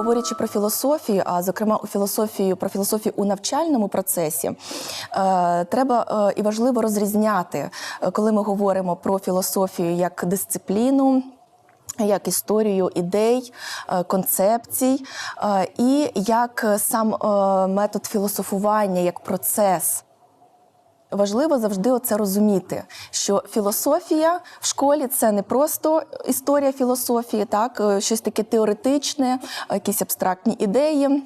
Говорячи про філософію, а зокрема у філософію про філософію у навчальному процесі, е, треба е, і важливо розрізняти, е, коли ми говоримо про філософію як дисципліну. Як історію ідей, концепцій, і як сам метод філософування, як процес. Важливо завжди це розуміти, що філософія в школі це не просто історія філософії, так е, щось таке теоретичне, е, якісь абстрактні ідеї.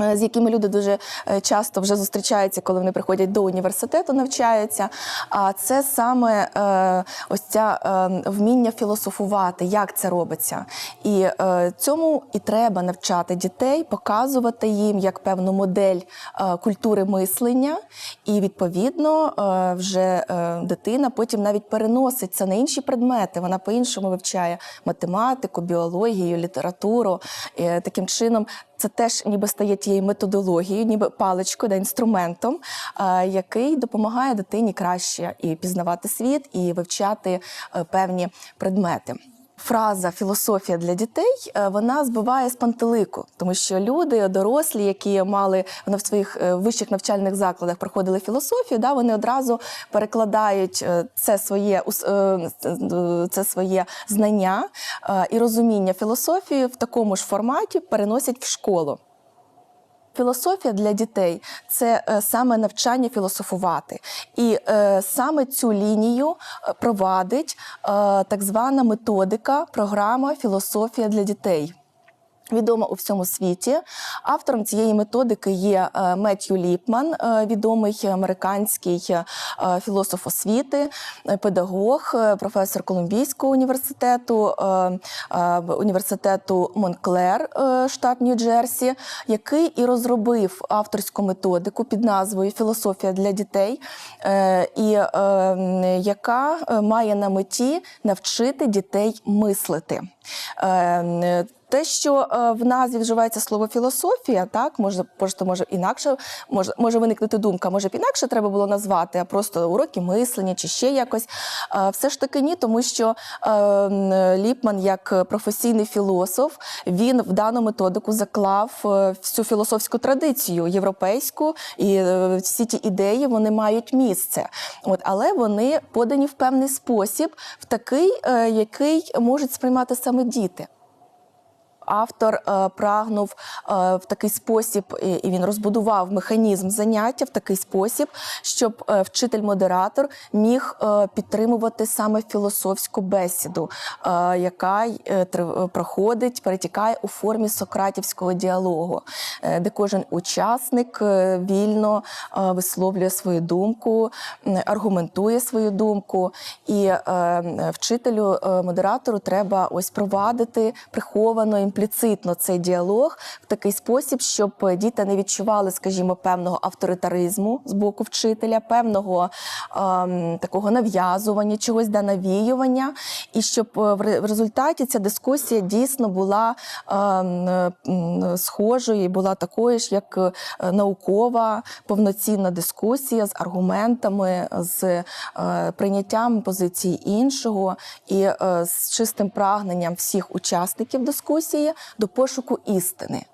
Е, З якими люди дуже е, часто вже зустрічаються, коли вони приходять до університету, навчаються. А це саме е, ось ця вміння філософувати, як це робиться. І цьому і треба навчати дітей, показувати їм як певну модель культури мислення, і відповідно вже дитина потім навіть переносить це на інші предмети. Вона по-іншому вивчає математику, біологію, літературу. Таким чином це теж ніби стає тією методологією, ніби паличкою, да, інструментом, е, який допомагає дитині краще і пізнавати світ, і вивчати е, певні предмети. Фраза філософія для дітей е, вона збиває з пантелику, тому що люди, дорослі, які мали в своїх е, вищих навчальних закладах проходили філософію, да, вони одразу перекладають е, це своє це своє знання і розуміння філософії в такому ж форматі переносять в школу. Філософія для дітей це е, саме навчання філософувати, і е, саме цю лінію е, провадить так звана методика, програма Філософія для дітей. Відома у всьому світі. Автором цієї методики є е, Меттью Ліпман, е, відомий американський е, філософ освіти, педагог, професор Колумбійського університету, університету Монклер, штат Нью-Джерсі, який і розробив авторську методику під назвою Філософія для дітей, і яка має на меті навчити дітей мислити. Те, що е, в назві вживається слово філософія, так може, просто може інакше може, може виникнути думка, може б інакше треба було назвати, а просто уроки мислення чи ще якось. Е, все ж таки ні, тому що е, Ліпман, як професійний філософ, він в дану методику заклав всю філософську традицію європейську, і всі ті ідеї вони мають місце. От, але вони подані в певний спосіб, в такий, який можуть сприймати саме діти. Автор е, прагнув е, в такий спосіб, і, він розбудував механізм заняття в такий спосіб, щоб е, вчитель-модератор міг підтримувати саме філософську бесіду, яка проходить, перетікає у формі сократівського діалогу, де кожен учасник вільно висловлює свою думку, аргументує свою думку, і е, м, вчителю е, модератору треба ось провадити приховано імпліцитно цей діалог в такий спосіб, щоб діти не відчували, скажімо, певного авторитаризму з боку вчителя, певного ем, такого нав'язування, чогось да навіювання, і щоб е, в результаті ця дискусія дійсно була ем, е, схожою і була такою ж, як е, наукова повноцінна дискусія з аргументами, з е, прийняттям позиції іншого і е, з чистим прагненням всіх учасників дискусії до пошуку істини.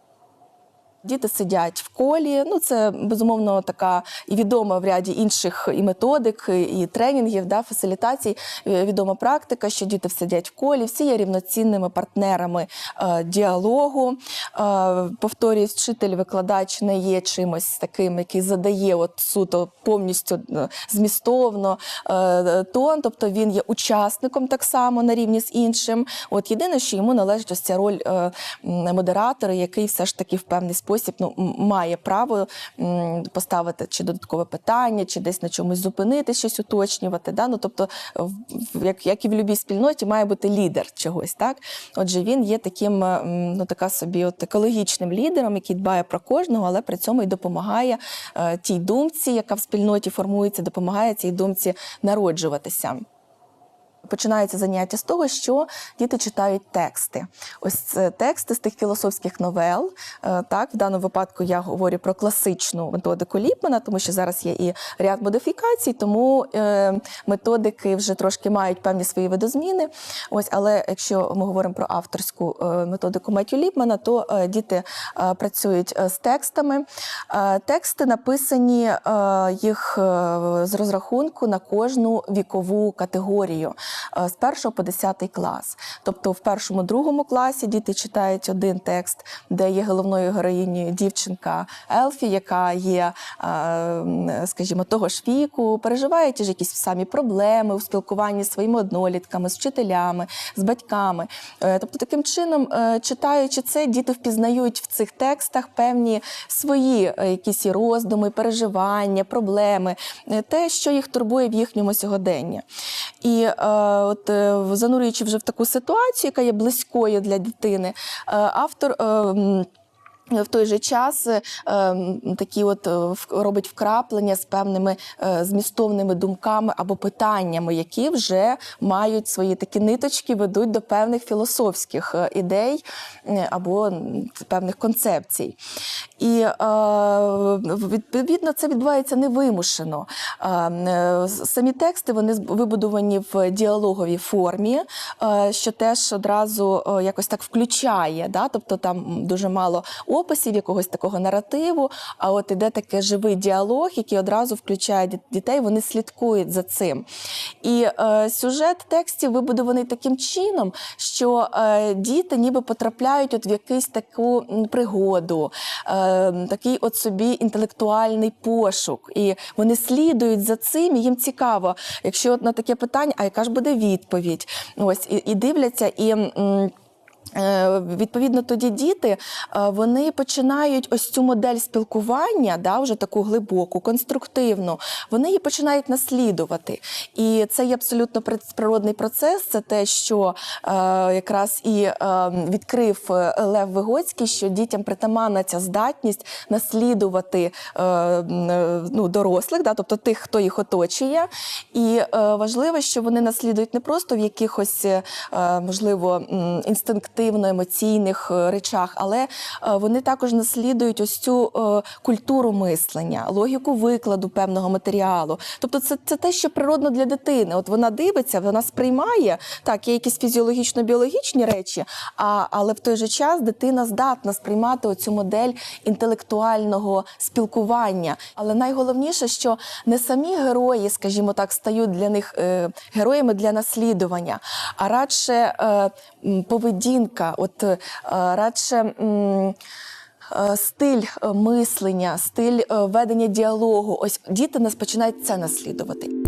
Діти сидять в колі. Ну це безумовно така і відома в ряді інших і методик, і тренінгів, да, фасилітацій. Відома практика, що діти сидять в колі, всі є рівноцінними партнерами е, діалогу. Е, повторюсь, вчитель, викладач не є чимось таким, який задає от суто повністю е, змістовно е, тон, тобто він є учасником так само на рівні з іншим. От єдине, що йому належить ось ця роль е, модератора, який все ж таки в певний спосіб ну, має право поставити чи додаткове питання, чи десь на чомусь зупинити, щось уточнювати. Да? Ну, тобто, в- як, як і в будь-якій спільноті, має бути лідер чогось. Так? Отже, він є таким, е, ну, така собі от екологічним лідером, який дбає про кожного, але при цьому і допомагає е, тій думці, яка в спільноті формується, допомагає цій думці народжуватися. Починається заняття з того, що діти читають тексти. Ось це тексти з тих філософських новел. Е, Так, в даному випадку я говорю про класичну методику Ліпмана, тому що зараз є і ряд модифікацій, тому е, методики вже трошки мають певні свої видозміни. Ось, але якщо ми говоримо про авторську е, методику Меттю Ліпмана, то діти працюють з текстами. Тексти написані їх з розрахунку на кожну вікову категорію з 1 по 10 клас. Тобто в першому другому класі діти читають один текст, де є головною героїнею дівчинка Елфі, яка є, е, скажімо, того ж віку, переживає ті ж якісь самі проблеми у спілкуванні з своїми однолітками, з вчителями, з батьками. Е, Тобто, таким чином, е, читаючи це, діти впізнають в цих текстах певні свої е, якісь роздуми, переживання, проблеми, е, те, що їх турбує в їхньому сьогоденні. І е, от е, занурюючи вже в таку ситуацію, яка є близькою для дитини, е, автор. В той же час е, такі от е, робить вкраплення з певними е, змістовними думками або питаннями, які вже мають свої такі ниточки, ведуть до певних філософських ідей або певних концепцій. І відповідно це відбувається невимушено. Самі тексти вони вибудовані в діалоговій формі, що теж одразу якось так включає. Да? Тобто там дуже мало описів, якогось такого наративу. А от іде такий живий діалог, який одразу включає дітей, вони слідкують за цим. І е, сюжет текстів вибудований таким чином, що е, діти ніби потрапляють от в якусь таку пригоду, е, такий от собі інтелектуальний пошук. І вони слідують за цим, і їм цікаво, якщо от на таке питання, а яка ж буде відповідь? Ось і, і дивляться і. м, Відповідно, тоді діти е, вони починають ось цю модель спілкування, да, вже таку глибоку, конструктивну, вони її починають наслідувати. І це є абсолютно природний процес. Це те, що е, якраз і е, відкрив е, Лев Вигоцький, що дітям притаманна ця здатність наслідувати е, е, ну, дорослих, да, тобто тих, хто їх оточує. І е, важливо, що вони наслідують не просто в якихось, е, можливо, м, інстинктивно-емоційних е, речах, але е, вони також наслідують ось цю е, культуру мислення, логіку викладу певного матеріалу. Тобто, це, це те, що природно для дитини. От вона дивиться, вона сприймає так, є якісь фізіологічно-біологічні речі, а, але в той же час дитина здатна сприймати оцю модель інтелектуального спілкування. Але найголовніше, що не самі герої, скажімо так, стають для них героями для наслідування, а радше е, поведінка, от е, радше. е, Стиль е, мислення, стиль ведення діалогу. Ось діти нас починають це наслідувати.